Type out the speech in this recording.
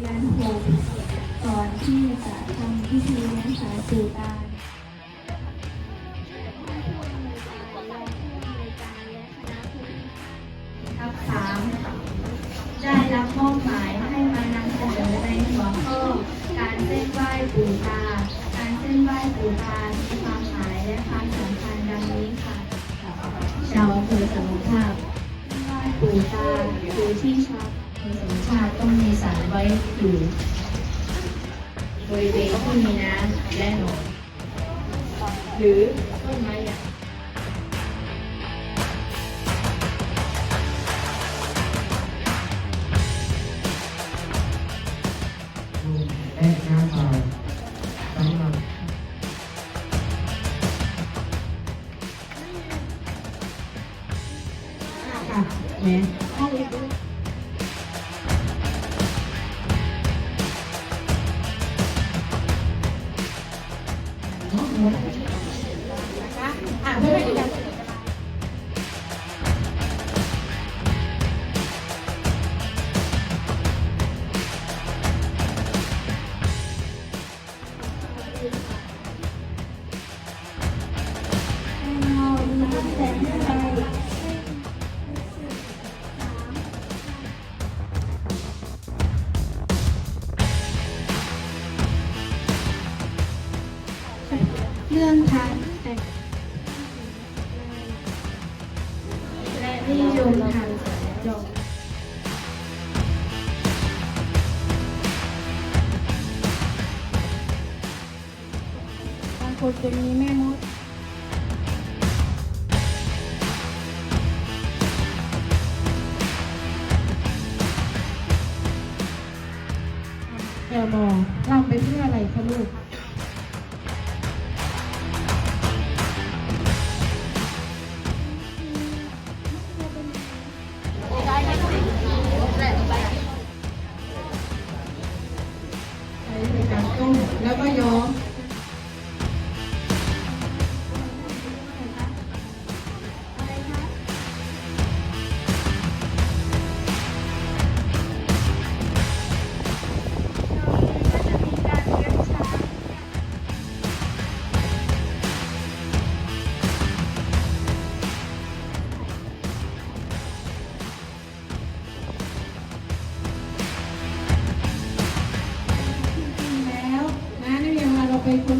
เดือนหกก่อนที่จะทำพิธีเลี้ยงสายปู่ตาทับสามได้รับมอบหมายให้มานำเสนอในหัวข้อการเส้นไหว้ปู่ตา การเส้นไหว้ปู่ตามีความหมายและความสำคัญดังนี้ค่ะ ชาวอำเภอสมุทรภาพไหว้ปู่ตาคือที่ชอำเภอ สมุทรภาพต้องมีสารไว้อยู่บริเวณที่มีน้ำและหนองหรือต้นไม้ใหญ่และหน้าตาสำหรับค่ะแม่ ห้องอะเพื่อนกั รื่องทางแต่งและนิยมทางสัญจรบางคนจะมีแม่มดเอลมอลำไปเพื่ออะไรคะลูก Thank you.